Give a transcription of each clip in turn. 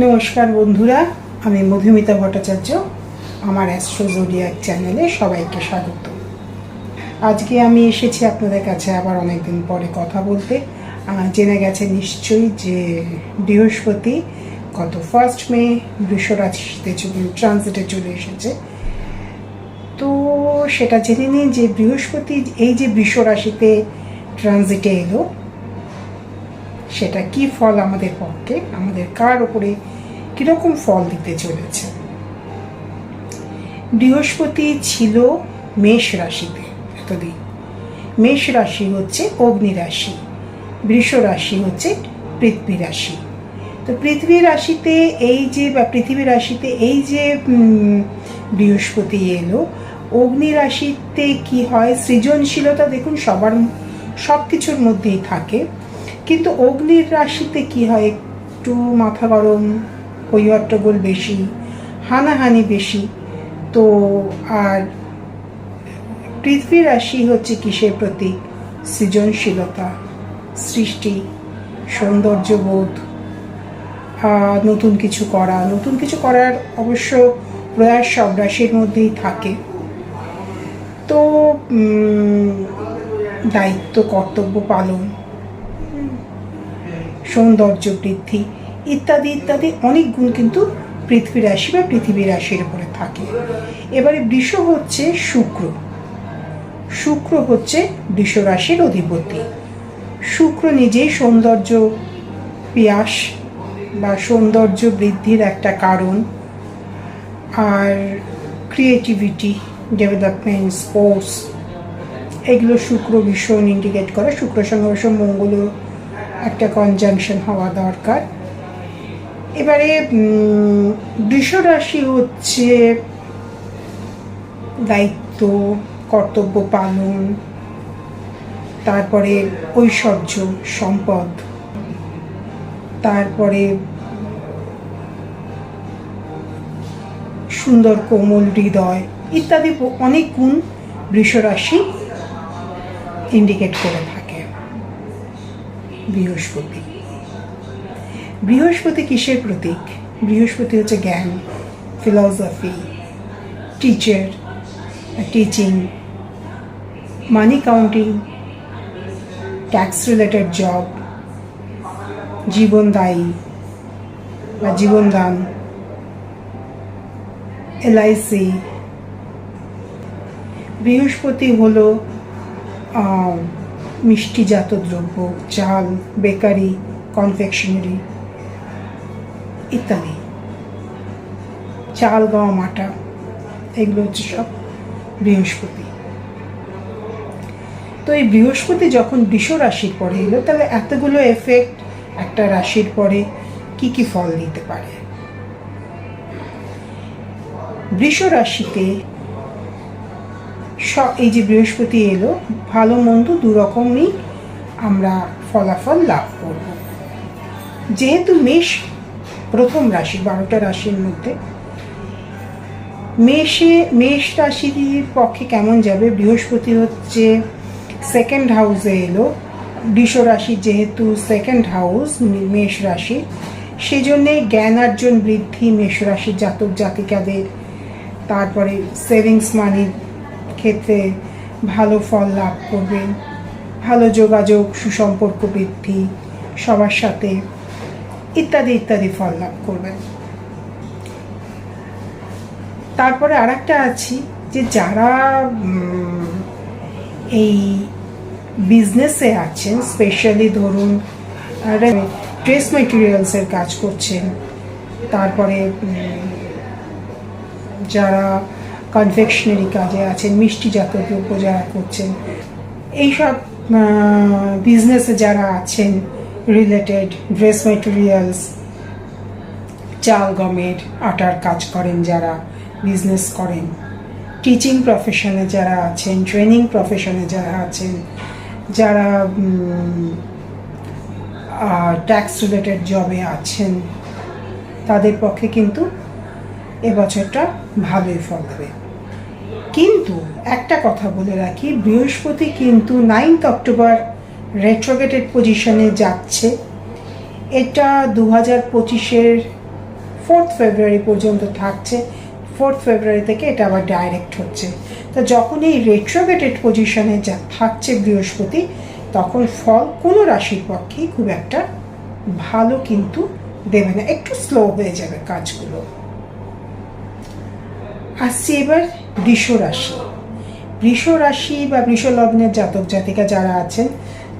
নমস্কার বন্ধুরা, আমি মধুমিতা ভট্টাচার্য, আমার অ্যাস্ট্রো জোডিয়াক চ্যানেলে সবাইকে স্বাগত। আজকে আমি এসেছি আপনাদের কাছে আবার অনেকদিন পরে কথা বলতে। জেনে গেছে নিশ্চয়ই যে বৃহস্পতি গত ফার্স্ট মে বৃষ রাশিতে ট্রানজিটে চলে এসেছে। তো সেটা জেনে নিন যে বৃহস্পতি, এই যে বৃষ রাশিতে ট্রানজিটে এলো সেটা কি ফল আমাদের পক্ষে? আমাদের কার উপরে কীরকম ফল দিতে চলেছে? বৃহস্পতি ছিল মেষ রাশিতে এতদিন। মেষ রাশি হচ্ছে অগ্নি রাশি, বৃষ রাশি হচ্ছে পৃথিবী রাশি। তো পৃথিবী রাশিতে এই যে, বা পৃথিবী রাশিতে এই যে বৃহস্পতি এলো, অগ্নি রাশিতে কি হয়? সৃজনশীলতা দেখুন, সবার সব কিছুর মধ্যেই থাকে। কিন্তু অগ্নির রাশিতে কি হয়? একটু মাথা গরম হৈহট্টগোল বেশি, হানাহানি বেশি। তো আর পৃথিবী রাশি হচ্ছে কিসের প্রতীক? সৃজনশীলতা, সৃষ্টি, সৌন্দর্যবোধ নতুন কিছু করা। নতুন কিছু করার অবশ্য প্রয়াস সব রাশির মধ্যেই থাকে। তো দায়িত্ব, কর্তব্য পালন সৌন্দর্য, বৃদ্ধি ইত্যাদি ইত্যাদি অনেক গুণ কিন্তু পৃথিবী রাশি বা পৃথিবী রাশির উপরে থাকে। এবারে বৃষ হচ্ছে শুক্র। শুক্র হচ্ছে বৃষ রাশির অধিপতি। শুক্র নিজেই সৌন্দর্য পিয়াস বা সৌন্দর্য বৃদ্ধির একটা কারণ। আর ক্রিয়েটিভিটি ডেভেলপমেন্ট স্পোর্টস এগুলো শুক্র ভীষণ ইন্ডিকেট করে। শুক্র সঙ্গে অবশ্য মঙ্গলও একটা কনজাংশন হওয়া দরকার। এবারে রাশি হচ্ছে দায়িত্ব, কর্তব্য পালন, তারপরে ঐশ্বর্য, সম্পদ, তারপরে সুন্দর কোমল হৃদয় ইত্যাদি অনেক গুণ বৃষরাশি ইন্ডিকেট করে থাকে। বৃহস্পতি। বৃহস্পতি কিসের প্রতীক? বৃহস্পতি হচ্ছে জ্ঞান philosophy teacher teaching money counting tax related job জীবনদায়ী বা জীবনদান এলআইসি বৃহস্পতি হলো মিষ্টিজাত দ্রব্য, চাল, বেকারি কনফেকশনারি ইত্যাদি। চাল, গম, আটা, এগুলো হচ্ছে সব বৃহস্পতি। তো এই বৃহস্পতি যখন বৃষ রাশির পরে এলো, তাহলে এতগুলো এফেক্ট একটা রাশির পরে কি কি ফল দিতে পারে? বৃষ রাশিতে স- এই যে বৃহস্পতি এলো, ভালো মন্দ দু রকমই আমরা ফলাফল লাভ করব। যেহেতু মেষ প্রথম রাশি, বারোটা রাশির মধ্যে, মেষে, মেষ রাশির পক্ষে কেমন যাবে? বৃহস্পতি হচ্ছে সেকেন্ড হাউসে এলো, বৃষ রাশি যেহেতু সেকেন্ড হাউস মেষ রাশি, সেজন্যে জ্ঞান অর্জন বৃদ্ধি মেষ রাশির জাতক জাতিকাদের, তারপরে সেভিংস মানির ক্ষেত্রে ভালো ফল লাভ করবেন। ভালো যোগাযোগ, সুসম্পর্ক বৃদ্ধি, সবার সাথে ইত্যাদি ইত্যাদি ফল লাভ করবেন। তারপরে আর একটা আছি যে যারা এই বিজনেসে আছেন, স্পেশালি ধরুন ড্রেস মেটেরিয়ালসের কাজ করছেন, তারপরে যারা কনফেকশনারি কাজে আছেন, মিষ্টি জাতীয় দ্রব্য করছেন। এইসব বিজনেসে যারা আছেন রিলেটেড ড্রেস মেটেরিয়ালস চাল, গমের আটার কাজ করেন যারা বিজনেস করেন। টিচিং প্রফেশনে যারা আছেন ট্রেনিং প্রফেশনে যারা আছেন, যারা ট্যাক্স রিলেটেড জবে আছেন, তাদের পক্ষে কিন্তু এবছরটা ভালোই ফল দেবে। কিন্তু একটা কথা বলে রাখি, বৃহস্পতি কিন্তু নাইনথ অক্টোবর রেট্রোগেটেড পজিশনে যাচ্ছে। এটা দু হাজার পঁচিশের ফোর্থ ফেব্রুয়ারি পর্যন্ত থাকছে। ফোর্থ ফেব্রুয়ারি থেকে এটা আবার ডাইরেক্ট হচ্ছে। তো যখন এই রেট্রোগেটেড পজিশনে যা থাকছে বৃহস্পতি, তখন ফল কোনো রাশির পক্ষেই খুব একটা ভালো কিন্তু দেবে না। একটু স্লো হয়ে যাবে কাজগুলো। আসছি এবার বৃষ রাশি বৃষ রাশি বা বৃষ লগ্নের জাতক জাতিকা যারা আছেন,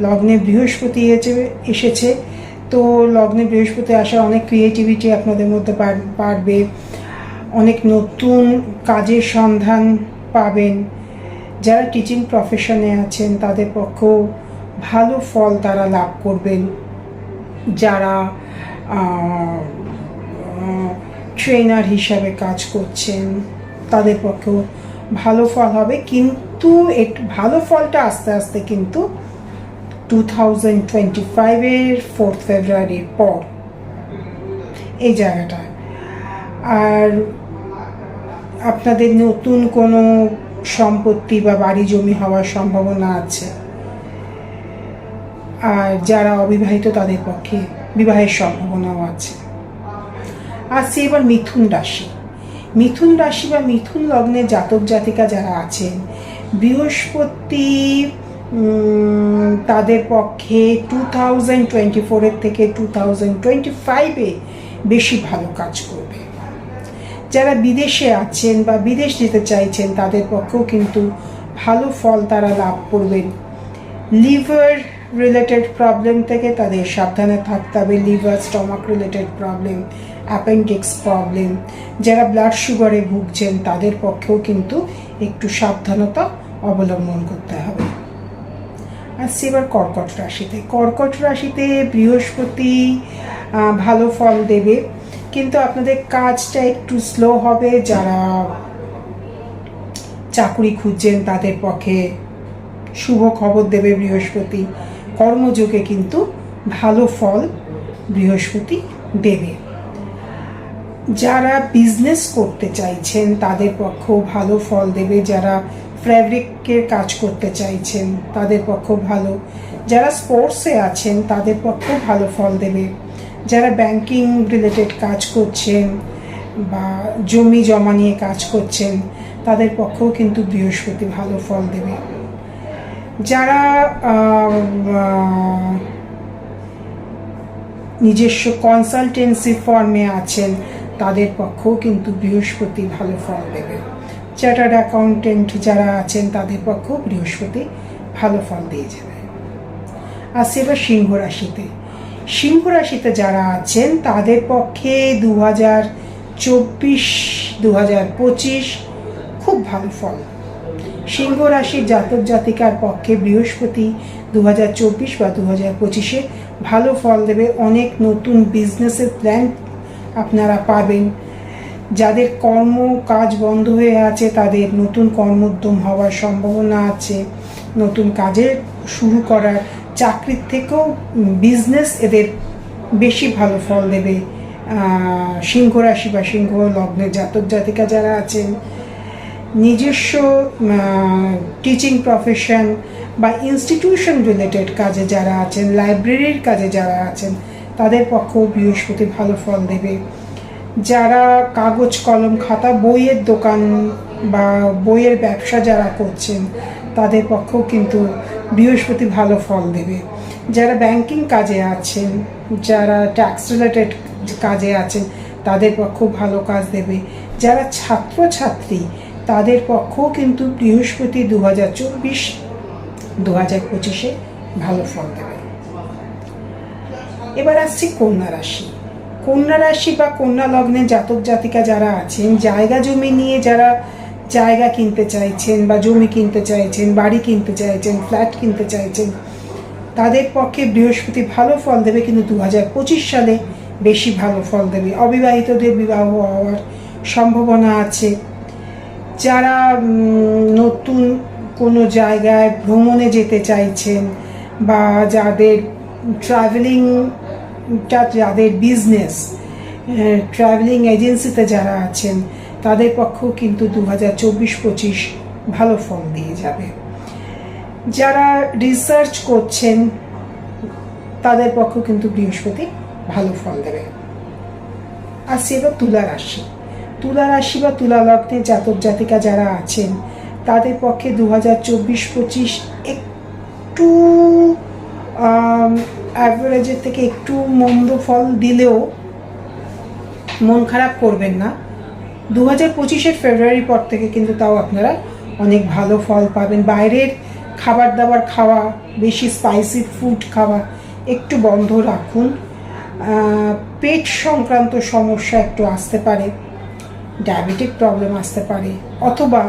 লগ্নে বৃহস্পতি এসে- এসেছে, তো লগ্নে বৃহস্পতি আসা অনেক ক্রিয়েটিভিটি আপনাদের মধ্যে পারবে। অনেক নতুন কাজের সন্ধান পাবেন। যারা টিচিং প্রফেশনে আছেন, তাদের পক্ষেও ভালো ফল তারা লাভ করবেন। যারা ট্রেনার হিসাবে কাজ করছেন তাদের পক্ষেও ভালো ফল হবে। কিন্তু ভালো ফলটা আস্তে আস্তে কিন্তু টু থাউজেন্ড টোয়েন্টি ফাইভের ফোর্থ ফেব্রুয়ারির পর এই জায়গাটা। আর আপনাদের নতুন কোনো সম্পত্তি বা বাড়ি জমি হওয়ার সম্ভাবনা আছে? আর যারা অবিবাহিত তাদের পক্ষে বিবাহের সম্ভাবনাও আছে। আসছে এবার মিথুন রাশি। মিথুন রাশি বা মিথুন লগ্নে জাতক জাতিকা যারা আছেন, বৃহস্পতি তাদের পক্ষে টু থাউজেন্ড টোয়েন্টি ফোরের থেকে টু থাউজেন্ড টোয়েন্টি ফাইভে বেশি ভালো কাজ করবে। যারা বিদেশে আছেন বা বিদেশ যেতে চাইছেন, তাদের পক্ষেও কিন্তু ভালো ফল তারা লাভ করবেন। লিভার রিলেটেড প্রবলেম থেকে তাদের সাবধানে থাকতে হবে liver stomach related problem appendix problem যারা ব্লাড সুগারে ভুগছেন তাদের পক্ষেও কিন্তু একটু সাবধানতা অবলম্বন করতে হবে। আসছি এবার কর্কট রাশিতে। কর্কট রাশিতে বৃহস্পতি ভালো ফল দেবে, কিন্তু আপনাদের কাজটা একটু স্লো হবে। যারা চাকুরি খুঁজছেন তাদের পক্ষে শুভ খবর দেবে বৃহস্পতি। কর্মযোগে কিন্তু ভালো ফল বৃহস্পতি দেবে। যারা বিজনেস করতে চাইছেন, তাদের পক্ষেও ভালো ফল দেবে। যারা ফ্যাব্রিকের কাজ করতে চাইছেন, তাদের পক্ষেও ভালো। যারা স্পোর্টসে আছেন, তাদের পক্ষেও ভালো ফল দেবে। যারা ব্যাংকিং রিলেটেড কাজ করছেন বা জমি জমা নিয়ে কাজ করছেন, তাদের পক্ষেও কিন্তু বৃহস্পতি ভালো ফল দেবে। যারা নিজস্ব কনসালটেন্সি ফর্মে আছেন, তাদের পক্ষেও কিন্তু বৃহস্পতি ভালো ফল দেবে। চার্টার্ড অ্যাকাউন্টেন্ট যারা আছেন, তাদের পক্ষেও বৃহস্পতি ভালো ফল দিয়ে যাবে। আসছে এবার সিংহ রাশিতে। সিংহ রাশিতে যারা আছেন, তাদের পক্ষে দু হাজার চব্বিশ দু হাজার পঁচিশ খুব ভালো ফল। সিংহ রাশির জাতক জাতিকার পক্ষে বৃহস্পতি দু হাজার চব্বিশ বা দু হাজার পঁচিশে ভালো ফল দেবে। অনেক নতুন বিজনেসের প্ল্যান আপনারা পাবেন। যাদের কর্ম কাজ বন্ধ হয়ে আছে, তাদের নতুন কর্মোদ্যম হওয়ার সম্ভাবনা আছে। নতুন কাজে শুরু করার চাকরির থেকেও বিজনেস এদের বেশি ভালো ফল দেবে। সিংহ রাশি বা সিংহ লগ্নের জাতক জাতিকা যারা আছেন নিজস্ব টিচিং প্রফেশন বা ইনস্টিটিউশন রিলেটেড কাজে যারা আছেন লাইব্রেরির কাজে যারা আছেন, তাদের পক্ষেও বৃহস্পতি ভালো ফল দেবে। যারা কাগজ, কলম, খাতা, বইয়ের দোকান বা বইয়ের ব্যবসা যারা করছেন, তাদের পক্ষেও কিন্তু বৃহস্পতি ভালো ফল দেবে। যারা ব্যাংকিং কাজে আছেন, যারা ট্যাক্স রিলেটেড কাজে আছেন, তাদের পক্ষেও ভালো কাজ দেবে। যারা ছাত্রছাত্রী তাদের পক্ষেও কিন্তু বৃহস্পতি দু হাজার চব্বিশ দু হাজার পঁচিশে ভালো ফল দেবে। এবার আসছি কন্যা রাশি। কন্যা রাশি বা কন্যা লগ্নে জাতক জাতিকা যারা আছেন, জায়গা জমি নিয়ে যারা জায়গা কিনতে চাইছেন বা জমি কিনতে চাইছেন, বাড়ি কিনতে চাইছেন, ফ্ল্যাট কিনতে চাইছেন, তাদের পক্ষে বৃহস্পতি ভালো ফল দেবে, কিন্তু দু হাজার পঁচিশ সালে বেশি ভালো ফল দেবে। অবিবাহিতদের বিবাহ হওয়ার সম্ভাবনা আছে। যারা নতুন কোনো জায়গায় ভ্রমণে যেতে চাইছেন বা যাদের ট্রাভেলিংটা যাদের বিজনেস ট্রাভেলিং এজেন্সিতে যারা আছেন, তাদের পক্ষেও কিন্তু দু হাজার চব্বিশ পঁচিশ ভালো ফল দিয়ে যাবে। যারা রিসার্চ করছেন, তাদের পক্ষেও কিন্তু বৃহস্পতি ভালো ফল দেবে। আসছে এবার তুলা রাশি। তুলা রাশি বা তুলা লগ্নে জাতক জাতিকা যারা আছেন, তাদের পক্ষে দু হাজার চব্বিশ পঁচিশ একটু অ্যাভারেজের থেকে একটু মন্দ ফল দিলেও মন খারাপ করবেন না। দু হাজার পঁচিশের ফেব্রুয়ারি পর থেকে কিন্তু তাও আপনারা অনেক ভালো ফল পাবেন। বাইরের খাবার দাবার খাওয়া, বেশি স্পাইসি ফুড খাওয়া একটু বন্ধ রাখুন। পেট সংক্রান্ত সমস্যা একটু আসতে পারে। ডায়াবেটিক প্রবলেম আসতে পারে, অথবা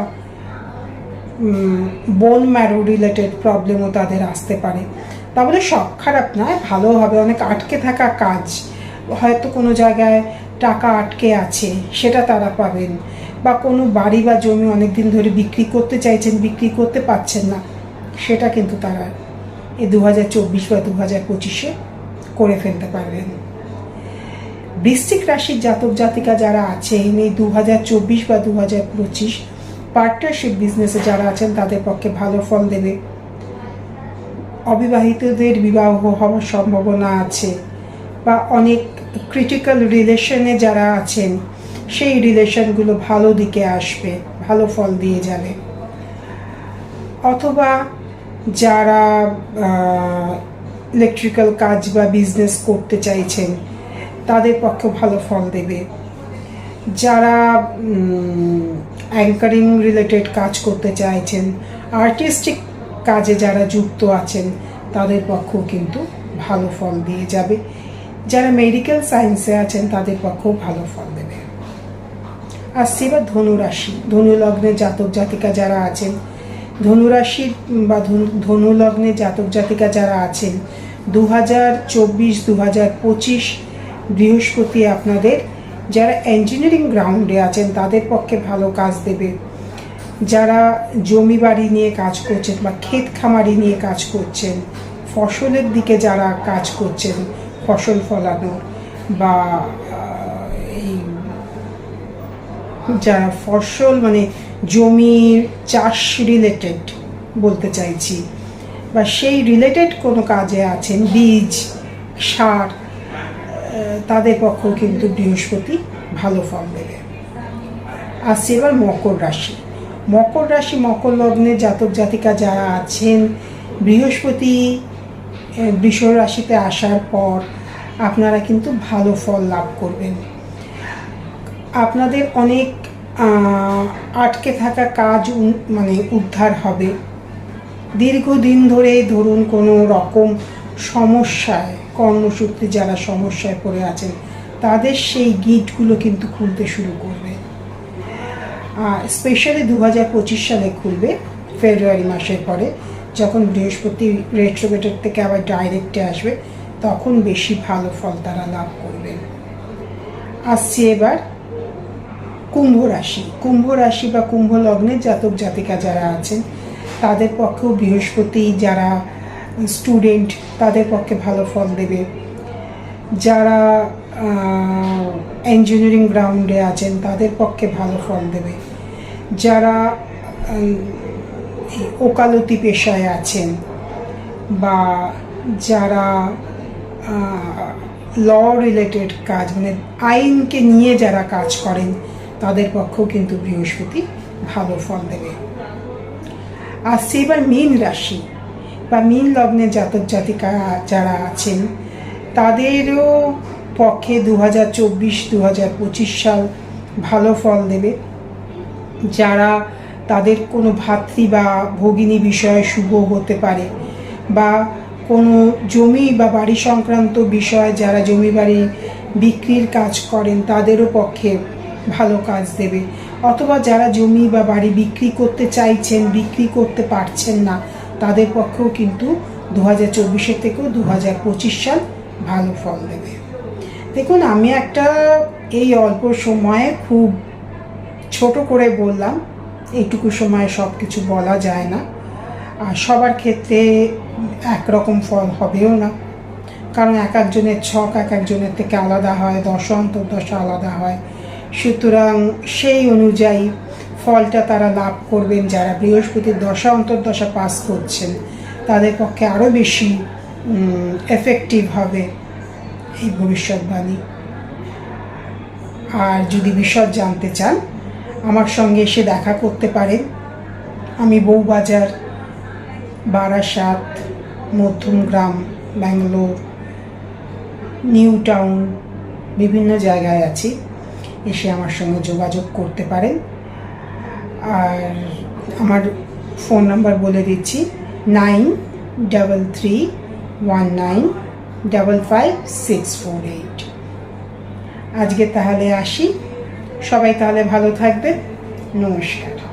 বোন ম্যারো রিলেটেড প্রবলেমও তাদের আসতে পারে। তাহলে সব খারাপ নয় ভালো হবে, অনেক আটকে থাকা কাজ। হয়তো কোনো জায়গায় টাকা আটকে আছে, সেটা তারা পাবেন। বা কোনো বাড়ি বা জমি অনেক দিন ধরে বিক্রি করতে চাইছেন, বিক্রি করতে পারছেন না, সেটা কিন্তু তারা এই দু হাজার চব্বিশ বা দু হাজার পঁচিশে করে ফেলতে পারবেন। বৃশ্চিক রাশির জাতক জাতিকা যারা আছেন, এই দু হাজার চব্বিশ বা দু হাজার পঁচিশ পার্টনারশিপ বিজনেসে যারা আছেন, তাদের পক্ষে ভালো ফল দেবে। অবিবাহিতদের বিবাহ হওয়ার সম্ভাবনা আছে বা অনেক ক্রিটিক্যাল রিলেশনে যারা আছেন, সেই রিলেশনগুলো ভালো দিকে আসবে, ভালো ফল দিয়ে যাবে। অথবা যারা ইলেকট্রিক্যাল কাজ বা বিজনেস করতে চাইছেন তাদের পক্ষে ভালো ফল দেবে। যারা অ্যাঙ্কারিং রিলেটেড কাজ করতে চাইছেন আর্টিস্টিক কাজে যারা যুক্ত আছেন, তাদের পক্ষেও কিন্তু ভালো ফল দিয়ে যাবে। যারা মেডিকেল সায়েন্সে আছেন, তাদের পক্ষেও ভালো ফল দেবে। আসছে এবার ধনুরাশি ধনু লগ্নে জাতক জাতিকা যারা আছেন ধনুরাশির বা ধনু- ধনু জাতক জাতিকা যারা আছেন দু হাজার চব্বিশ দু হাজার পঁচিশ বৃহস্পতি আপনাদের, যারা ইঞ্জিনিয়ারিং গ্রাউন্ডে আছেন, তাদের পক্ষে ভালো কাজ দেবে। যারা জমি বাড়ি নিয়ে কাজ করছেন বা ক্ষেত খামারি নিয়ে কাজ করছেন, ফসলের দিকে যারা কাজ করছেন, ফসল ফলানোর বা এই যারা ফসল মানে জমির চাষ রিলেটেড বলতে চাইছি, বা সেই রিলেটেড কোনো কাজে আছেন, বীজ, সার তাদের পক্ষেও কিন্তু বৃহস্পতি ভালো ফল দেবে। আসছে এবার মকর রাশি। মকর রাশি, মকর লগ্নে জাতক জাতিকা যারা আছেন, বৃহস্পতি বৃষ রাশিতে আসার পর আপনারা কিন্তু ভালো ফল লাভ করবেন। আপনাদের অনেক আটকে থাকা কাজ মানে উদ্ধার হবে। দীর্ঘদিন ধরে ধরুন কোনো রকম সমস্যায় কর্মসূত্রে যারা সমস্যায় পড়ে আছেন, তাদের সেই গিটগুলো কিন্তু খুলতে শুরু করবে। আর স্পেশালি দু হাজার পঁচিশ সালে খুলবে ফেব্রুয়ারি মাসের পরে, যখন বৃহস্পতি রেট্রোগেটের থেকে আবার ডাইরেক্টে আসবে, তখন বেশি ভালো ফল তারা লাভ করবেন। আসছে এবার কুম্ভ রাশি। কুম্ভ রাশি বা কুম্ভ লগ্নের জাতক জাতিকা যারা আছেন, তাদের পক্ষেও বৃহস্পতি যারা স্টুডেন্ট তাদের পক্ষে ভালো ফল দেবে যারা ইঞ্জিনিয়ারিং গ্রাউন্ডে আছেন তাদের পক্ষে ভালো ফল দেবে। যারা ওকালতি পেশায় আছেন বা যারা ল রিলেটেড কাজ মানে আইনকে নিয়ে যারা কাজ করেন, তাদের পক্ষেও কিন্তু বৃহস্পতি ভালো ফল দেবে। আসছে এবার মীন রাশি বা মীন লগ্নে জাতক জাতিকা যারা আছেন, তাদেরও পক্ষে দু হাজার চব্বিশ পঁচিশ সাল ভালো ফল দেবে। যারা তাদের কোনো ভাতৃ বা ভগিনী বিষয়ে শুভ হতে পারে বা কোনো জমি বা বাড়ি সংক্রান্ত বিষয়ে যারা জমি বাড়ি বিক্রির কাজ করেন, তাদেরও পক্ষে ভালো কাজ দেবে। অথবা যারা জমি বা বাড়ি বিক্রি করতে চাইছেন, বিক্রি করতে পারছেন না তাদের পক্ষেও কিন্তু দু হাজার চব্বিশের থেকেও দু হাজার পঁচিশ সাল ভালো ফল দেবে। দেখুন, আমি একটা এই অল্প সময়ে খুব ছোট করে বললাম, এইটুকু সময়ে সব কিছু বলা যায় না। আর সবার ক্ষেত্রে একরকম ফল হবেও না। কারণ এক একজনের ছক এক একজনের থেকে আলাদা হয়, দশ অন্তর্দশা আলাদা হয়। সুতরাং সেই অনুযায়ী ফলটা তারা লাভ করবেন যারা বৃহস্পতির দশা, অন্তর্দশা পাস করছেন। তাদের পক্ষে আরও বেশি এফেক্টিভ হবে এই ভবিষ্যৎবাণী। আর যদি বিশদ জানতে চান, আমার সঙ্গে এসে দেখা করতে পারেন। আমি বউবাজার, বারাসাত মধ্যমগ্রাম ব্যাঙ্গালোর, নিউ টাউন, বিভিন্ন জায়গায় আছি। এসে আমার সঙ্গে যোগাযোগ করতে পারেন। আর আমার ফোন নাম্বার বলে দিচ্ছি nine double three one nine double five six four eight আজকে তাহলে আসি। সবাই তাহলে ভালো থাকবে নমস্কার।